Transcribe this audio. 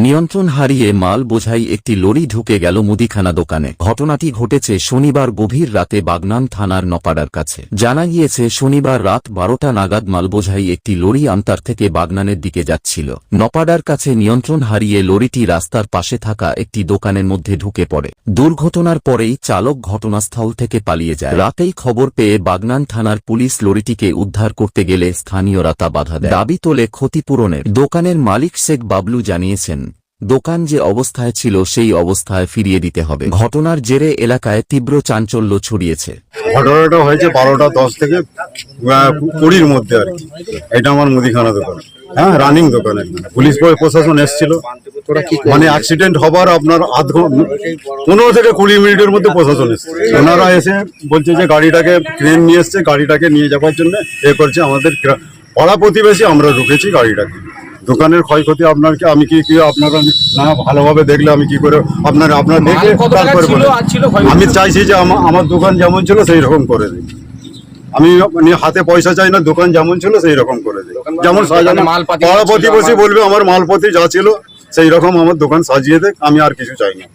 নিয়ন্ত্রণ হারিয়ে মাল বোঝাই একটি লরি ঢুকে গেল মুদিখানা দোকানে। ঘটনাটি ঘটেছে শনিবার গভীর রাতে বাগনান থানার নপাড়ার কাছে। জানা গিয়েছে, শনিবার রাত বারোটা নাগাদ মাল বোঝাই একটি লরি আন্তার থেকে বাগনানের দিকে যাচ্ছিল। নপাড়ার কাছে নিয়ন্ত্রণ হারিয়ে লরিটি রাস্তার পাশে থাকা একটি দোকানের মধ্যে ঢুকে পড়ে। দুর্ঘটনার পরেই চালক ঘটনাস্থল থেকে পালিয়ে যায়। রাতেই খবর পেয়ে বাগনান থানার পুলিশ লরিটিকে উদ্ধার করতে গেলে স্থানীয়রা তা বাধা দেয়। দাবি তোলে ক্ষতিপূরণের। দোকানের মালিক শেখ বাবলু জানিয়েছেন দোকান যে অবস্থায় ছিল সেই অবস্থায় ফিরিয়ে দিতে হবে। ঘটনার জেরে এলাকায় তীব্র চাঞ্চল্য ছড়িয়েছে। ঘটনাটা হয়েছে বারোটা দশ থেকে কুড়ির মধ্যে আর কি। এটা আমার মুদিখানা দোকান। হ্যাঁ রানিং দোকান একদম। পুলিশ প্র- প্রশাসন এসেছিল। মানে অ্যাক্সিডেন্ট হবার আপনার আধ পনেরো থেকে কুড়ি মিনিটের মধ্যে প্রশাসন এসছে। ওনারা এসে বলছে যে গাড়িটাকে ক্রেন নিয়ে এসছে, গাড়িটাকে নিয়ে যাওয়ার জন্য এ করছে আমাদের পাড়া প্রতিবেশী, আমরা ঢুকেছি গাড়িটাকে। দোকানের ক্ষয়ক্ষতি আপনার কি আমি কি কি আপনারা না ভালোভাবে দেখলে আমি কি করে আপনার আপনার দেখে তারপরে? আমি চাইছি যে আমার দোকান যেমন ছিল সেই রকম করে দিই আমি মানে হাতে পয়সা চাই না দোকান যেমন ছিল সেই রকম করে দিই যেমন সাজানো মালপাতি পাড়া প্রতিবেশী বলবে আমার মালপতি যা ছিল সেই রকম আমার দোকান সাজিয়ে দেখ আমি আর কিছু চাই না।